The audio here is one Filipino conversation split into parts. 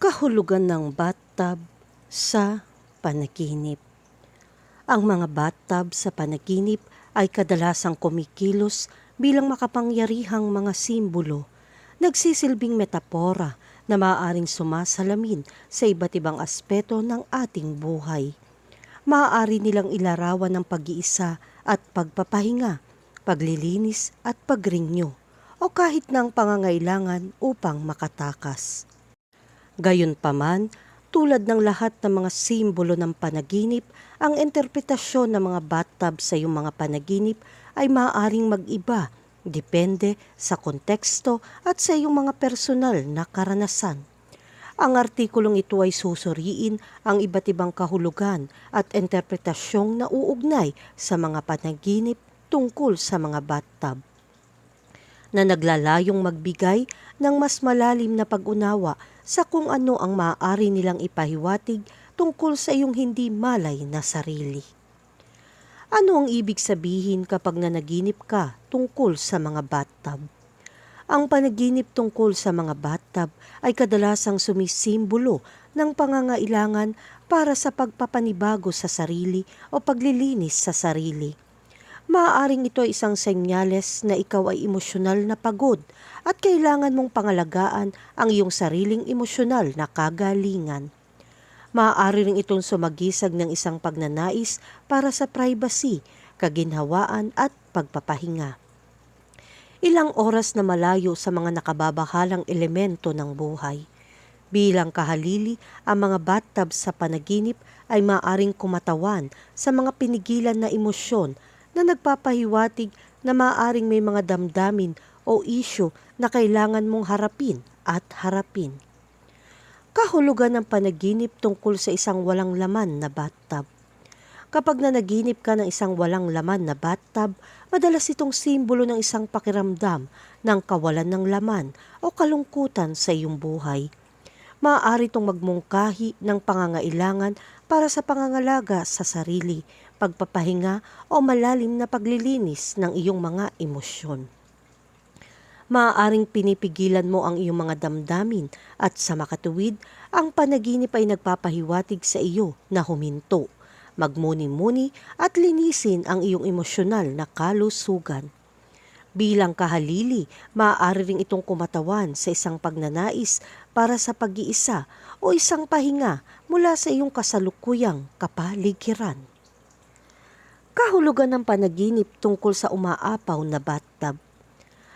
Kahulugan ng bathtub sa panaginip. Ang mga bathtub sa panaginip ay kadalasang kumikilos bilang makapangyarihang mga simbolo, nagsisilbing metapora na maaaring sumasalamin sa iba't ibang aspeto ng ating buhay. Maaari nilang ilarawan ng pag-iisa at pagpapahinga, paglilinis at pagrinyo, o kahit ng pangangailangan upang makatakas. Gayunpaman, tulad ng lahat ng mga simbolo ng panaginip, ang interpretasyon ng mga bathtub sa iyong mga panaginip ay maaaring mag-iba depende sa konteksto at sa iyong mga personal na karanasan. Ang artikulong ito ay susuriin ang iba't ibang kahulugan at interpretasyong nauugnay sa mga panaginip tungkol sa mga bathtub na naglalayong magbigay ng mas malalim na pag-unawa sa kung ano ang maaari nilang ipahiwatig tungkol sa iyong hindi malay na sarili. Ano ang ibig sabihin kapag nanaginip ka tungkol sa mga bathtub? Ang panaginip tungkol sa mga bathtub ay kadalasang sumisimbolo ng pangangailangan para sa pagpapanibago sa sarili o paglilinis sa sarili. Maaaring ito ay isang senyales na ikaw ay emosyonal na pagod at kailangan mong pangalagaan ang iyong sariling emosyonal na kagalingan. Maaari rin itong sumagisag ng isang pagnanais para sa privacy, kaginhawaan at pagpapahinga. Ilang oras na malayo sa mga nakababahalang elemento ng buhay. Bilang kahalili, ang mga bathtub sa panaginip ay maaring kumatawan sa mga pinigilan na emosyon na nagpapahiwatig na maaring may mga damdamin o isyo na kailangan mong harapin at harapin. Kahulugan ng panaginip tungkol sa isang walang laman na bathtub. Kapag nanaginip ka ng isang walang laman na bathtub, madalas itong simbolo ng isang pakiramdam ng kawalan ng laman o kalungkutan sa iyong buhay. Maaari itong magmungkahi ng pangangailangan para sa pangangalaga sa sarili, pagpapahinga o malalim na paglilinis ng iyong mga emosyon. Maaaring pinipigilan mo ang iyong mga damdamin at sa makatuwid, ang panaginip ay nagpapahiwatig sa iyo na huminto magmuni-muni at linisin ang iyong emosyonal na kalusugan. Bilang kahalili, maaari ring itong kumatawan sa isang pagnanais para sa pag-iisa o isang pahinga mula sa iyong kasalukuyang kapaligiran. Kahulugan ng panaginip tungkol sa umaapaw na bathtub.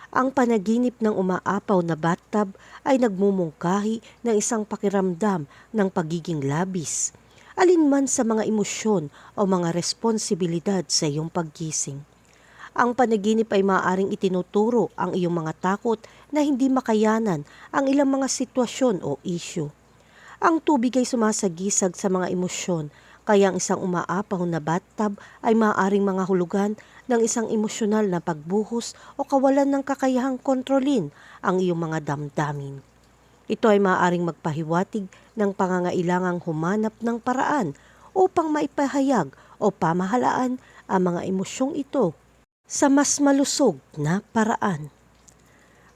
Ang panaginip ng umaapaw na bathtub ay nagmumungkahi ng isang pakiramdam ng pagiging labis, alinman sa mga emosyon o mga responsibilidad sa iyong paggising. Ang panaginip ay maaaring itinuturo ang iyong mga takot na hindi makayanan ang ilang mga sitwasyon o issue. Ang tubig ay sumasagisag sa mga emosyon, kaya ang isang umaapaw na bathtub ay maaaring mga hulugan ng isang emosyonal na pagbuhos o kawalan ng kakayahang kontrolin ang iyong mga damdamin. Ito ay maaaring magpahiwatig ng pangangailangang humanap ng paraan upang maipahayag o pamahalaan ang mga emosyong ito sa mas malusog na paraan.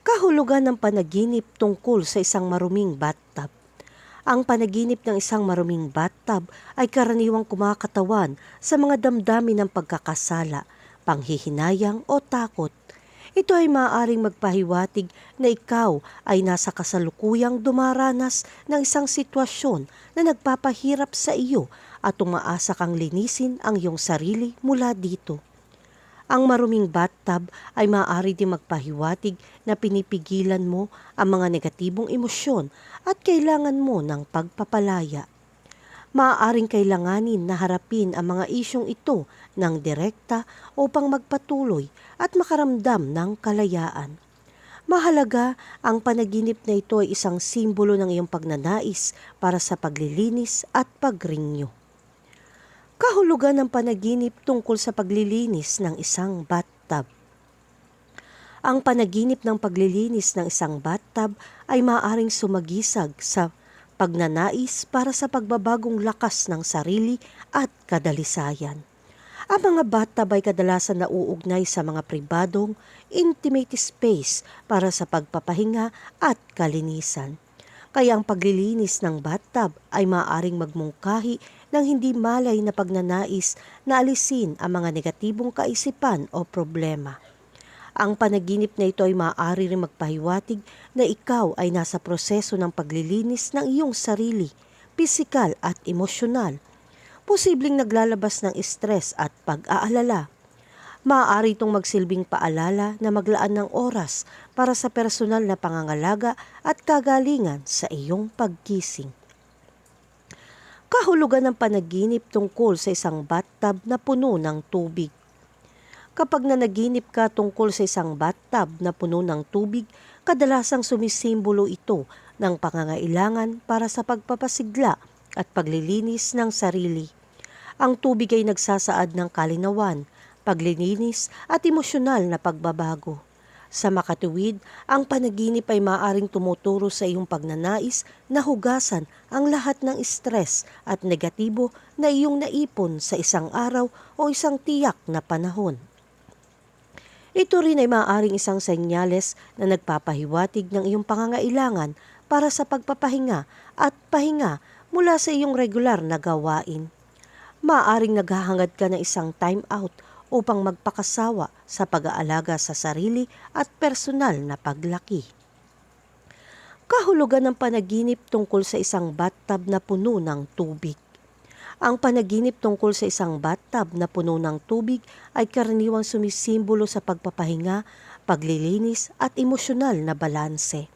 Kahulugan ng panaginip tungkol sa isang maruming bathtub. Ang panaginip ng isang maruming bathtub ay karaniwang kumakatawan sa mga damdamin ng pagkakasala, panghihinayang o takot. Ito ay maaaring magpahiwatig na ikaw ay nasa kasalukuyang dumaranas ng isang sitwasyon na nagpapahirap sa iyo at umaasa kang linisin ang iyong sarili mula dito. Ang maruming bathtub ay maaari din magpahiwatig na pinipigilan mo ang mga negatibong emosyon at kailangan mo ng pagpapalaya. Maaaring kailanganin na harapin ang mga isyong ito ng direkta upang magpatuloy at makaramdam ng kalayaan. Mahalaga ang panaginip na ito ay isang simbolo ng iyong pagnanais para sa paglilinis at pagrinyo kahulugan ng panaginip tungkol sa paglilinis ng isang bathtub. Ang panaginip ng paglilinis ng isang bathtub ay maaaring sumagisag sa pagnanais para sa pagbabagong lakas ng sarili at kadalisayan. Ang mga bathtub ay kadalasan nauugnay sa mga pribadong, intimate space para sa pagpapahinga at kalinisan. kaya ang paglilinis ng bathtub ay maaaring magmungkahi ng hindi malay na pagnanais na alisin ang mga negatibong kaisipan o problema. Ang panaginip na ito ay maaari rin magpahiwatig na ikaw ay nasa proseso ng paglilinis ng iyong sarili, pisikal at emosyonal. Posibleng naglalabas ng stress at pag-aalala. Maaari itong magsilbing paalala na maglaan ng oras para sa personal na pangangalaga at kagalingan sa iyong pagkising. Kahulugan ng panaginip tungkol sa isang bathtub na puno ng tubig. Kapag nanaginip ka tungkol sa isang bathtub na puno ng tubig, kadalasang sumisimbolo ito ng pangangailangan para sa pagpapasigla at paglilinis ng sarili. Ang tubig ay nagsasaad ng kalinawan, paglilinis at emosyonal na pagbabago. Sa makatuwid, ang panaginip ay maaaring tumuturo sa iyong pagnanais na hugasan ang lahat ng stress at negatibo na iyong naipon sa isang araw o isang tiyak na panahon. Ito rin ay maaaring isang senyales na nagpapahiwatig ng iyong pangangailangan para sa pagpapahinga at pahinga mula sa iyong regular na gawain. Maaaring naghahangad ka ng isang time out upang magpakasawa sa pag-aalaga sa sarili at personal na paglaki. Kahulugan ng panaginip tungkol sa isang bathtub na puno ng tubig. Ang panaginip tungkol sa isang bathtub na puno ng tubig ay karaniwang sumisimbolo sa pagpapahinga, paglilinis at emosyonal na balanse.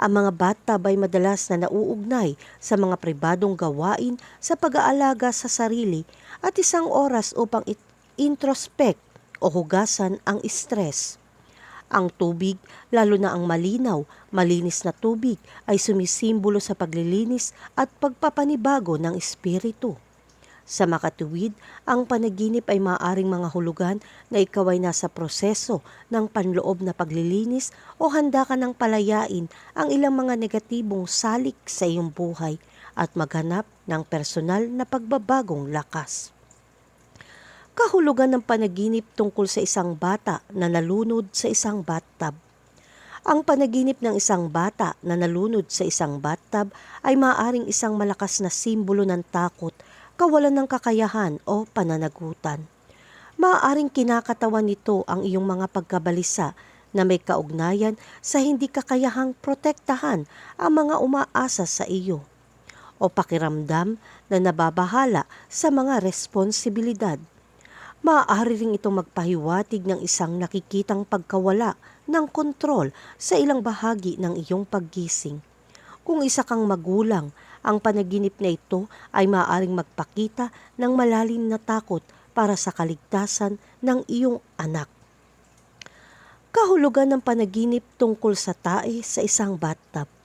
Ang mga bathtub ay madalas na nauugnay sa mga pribadong gawain sa pag-aalaga sa sarili at isang oras upang introspect o hugasan ang stress. Ang tubig, lalo na ang malinaw, malinis na tubig ay sumisimbolo sa paglilinis at pagpapanibago ng espiritu. Sa makatuwid, ang panaginip ay maaaring mga hulugan na ikaw ay nasa proseso ng panloob na paglilinis o handa ka ng palayain ang ilang mga negatibong salik sa iyong buhay at maghanap ng personal na pagbabagong lakas kahulugan ng panaginip tungkol sa isang bata na nalunod sa isang bathtub. Ang panaginip ng isang bata na nalunod sa isang bathtub ay maaaring isang malakas na simbolo ng takot, kawalan ng kakayahan o pananagutan. Maaaring kinakatawan nito ang iyong mga pagkabalisa na may kaugnayan sa hindi kakayahang protektahan ang mga umaasa sa iyo o pakiramdam na nababahala sa mga responsibilidad maaari ring itong magpahiwatig ng isang nakikitang pagkawala ng kontrol sa ilang bahagi ng iyong paggising. Kung isa kang magulang, ang panaginip na ito ay maaaring magpakita ng malalim na takot para sa kaligtasan ng iyong anak. Kahulugan ng panaginip tungkol sa tae sa isang bathtub.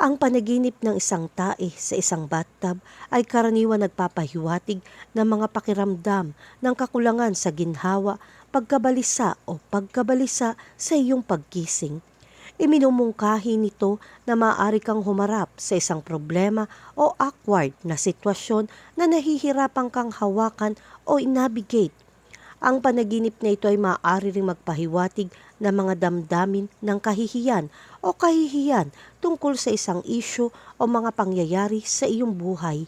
Ang panaginip ng isang tae sa isang bathtub ay karaniwan nagpapahiwatig ng mga pakiramdam ng kakulangan sa ginhawa, pagkabalisa o pagkabalisa sa iyong pagkising. Iminumungkahi nito na maaari kang humarap sa isang problema o awkward na sitwasyon na nahihirapan kang hawakan o navigate ang panaginip na ito ay maaari ring magpahiwatig ng mga damdamin ng kahihiyan o kahihiyan tungkol sa isang isyu o mga pangyayari sa iyong buhay.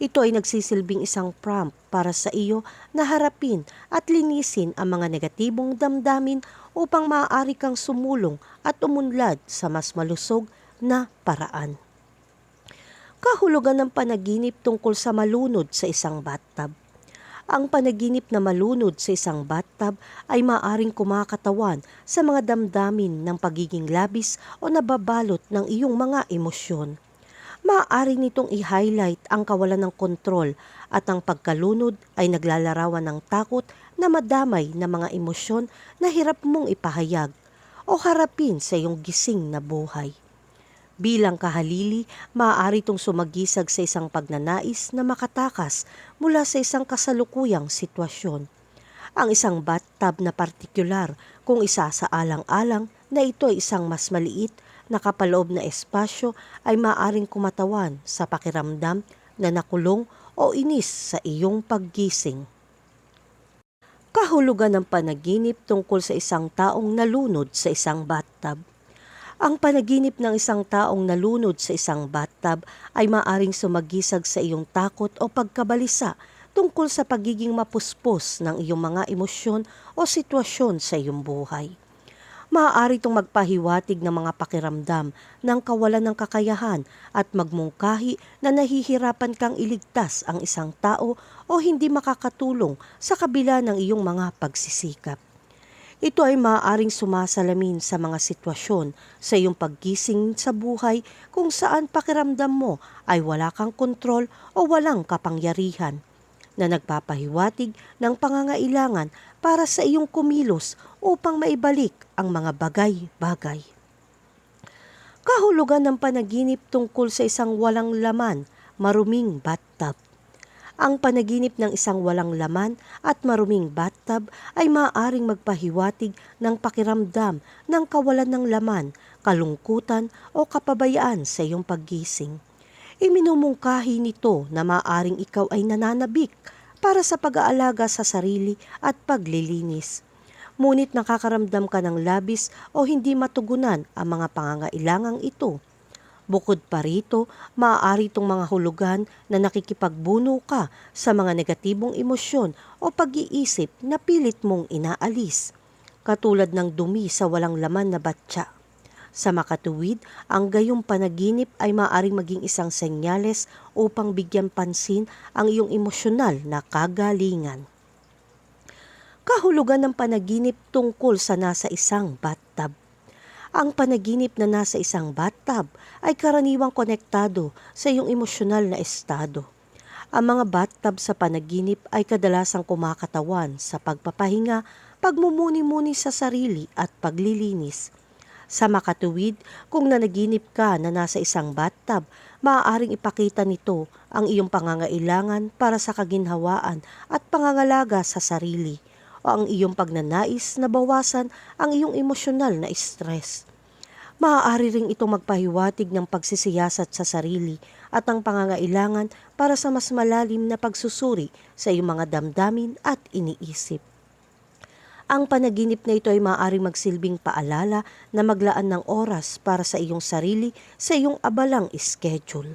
Ito ay nagsisilbing isang prompt para sa iyo na harapin at linisin ang mga negatibong damdamin upang maaari kang sumulong at umunlad sa mas malusog na paraan. Kahulugan ng panaginip tungkol sa malunod sa isang bathtub. Ang panaginip na malunod sa isang bathtub ay maaring kumakatawan sa mga damdamin ng pagiging labis o nababalot ng iyong mga emosyon. Maaari nitong i-highlight ang kawalan ng kontrol at ang pagkalunod ay naglalarawan ng takot na madamay na mga emosyon na hirap mong ipahayag o harapin sa iyong gising na buhay. Bilang kahalili, maaari itong sumagisag sa isang pagnanais na makatakas mula sa isang kasalukuyang sitwasyon. Ang isang bathtub na partikular kung isa sa alang-alang na ito ay isang mas maliit na kapaloob na espasyo ay maaring kumatawan sa pakiramdam na nakulong o inis sa iyong paggising. Kahulugan ng panaginip tungkol sa isang taong nalunod sa isang bathtub Ang panaginip ng isang taong nalunod sa isang bathtub ay maaring sumagisag sa iyong takot o pagkabalisa tungkol sa pagiging mapuspos ng iyong mga emosyon o sitwasyon sa iyong buhay. Maaari itong magpahiwatig ng mga pakiramdam ng kawalan ng kakayahan at magmungkahi na nahihirapan kang iligtas ang isang tao o hindi makakatulong sa kabila ng iyong mga pagsisikap. Ito ay maaaring sumasalamin sa mga sitwasyon sa iyong paggising sa buhay kung saan pakiramdam mo ay wala kang kontrol o walang kapangyarihan na nagpapahiwatig ng pangangailangan para sa iyong kumilos upang maibalik ang mga bagay-bagay. Kahulugan ng panaginip tungkol sa isang walang laman, maruming bathtub. Ang panaginip ng isang walang laman at maruming bathtub ay maaaring magpahiwatig ng pakiramdam ng kawalan ng laman, kalungkutan o kapabayaan sa iyong paggising. Iminumungkahi nito na maaaring ikaw ay nananabik para sa pag-aalaga sa sarili at paglilinis. Ngunit nakakaramdam ka ng labis o hindi matugunan ang mga pangangailangang ito. Bukod pa rito, maaari itong mga hulugan na nakikipagbuno ka sa mga negatibong emosyon o pag-iisip na pilit mong inaalis, katulad ng dumi sa walang laman na batya. Sa makatuwid, ang gayong panaginip ay maaaring maging isang senyales upang bigyan pansin ang iyong emosyonal na kagalingan. Kahulugan ng panaginip tungkol sa nasa isang bathtub. Ang panaginip na nasa isang bathtub ay karaniwang konektado sa iyong emosyonal na estado. Ang mga bathtub sa panaginip ay kadalasang kumakatawan sa pagpapahinga, pagmumuni-muni sa sarili at paglilinis. Sa makatuwid, kung nanaginip ka na nasa isang bathtub, maaaring ipakita nito ang iyong pangangailangan para sa kaginhawaan at pangangalaga sa sarili o ang iyong pagnanais na bawasan ang iyong emosyonal na stress. Maaari ring itong magpahiwatig ng pagsisiyasat sa sarili at ang pangangailangan para sa mas malalim na pagsusuri sa iyong mga damdamin at iniisip. Ang panaginip na ito ay maaaring magsilbing paalala na maglaan ng oras para sa iyong sarili sa iyong abalang schedule.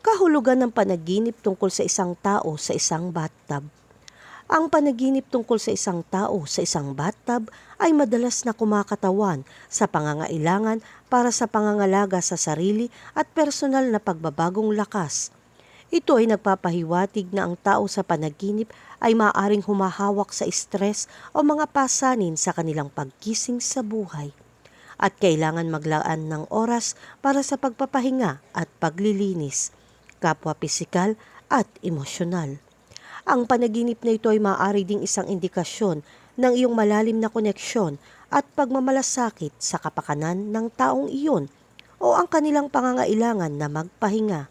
Kahulugan ng panaginip tungkol sa isang tao sa isang bathtub. Ang panaginip tungkol sa isang tao sa isang bathtub ay madalas na kumakatawan sa pangangailangan para sa pangangalaga sa sarili at personal na pagbabagong lakas. Ito ay nagpapahiwatig na ang tao sa panaginip ay maaring humahawak sa stress o mga pasanin sa kanilang pagkising sa buhay at kailangan maglaan ng oras para sa pagpapahinga at paglilinis, kapwa pisikal at emosyonal. Ang panaginip na ito ay maaari ding isang indikasyon ng iyong malalim na koneksyon at pagmamalasakit sa kapakanan ng taong iyon o ang kanilang pangangailangan na magpahinga.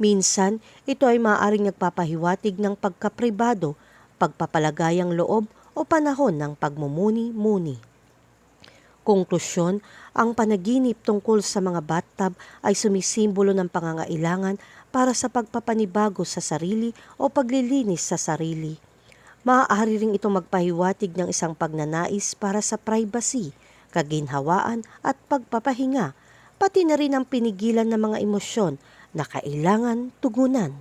Minsan, ito ay maaaring nagpapahiwatig ng pagkapribado, pagpapalagayang loob o panahon ng pagmumuni-muni. Konklusyon, ang panaginip tungkol sa mga bathtub ay sumisimbolo ng pangangailangan para sa pagpapanibago sa sarili o paglilinis sa sarili. Maaari ring ito magpahiwatig ng isang pagnanais para sa privacy, kaginhawaan at pagpapahinga, pati na rin ang pinigilan ng mga emosyon na kailangan tugunan.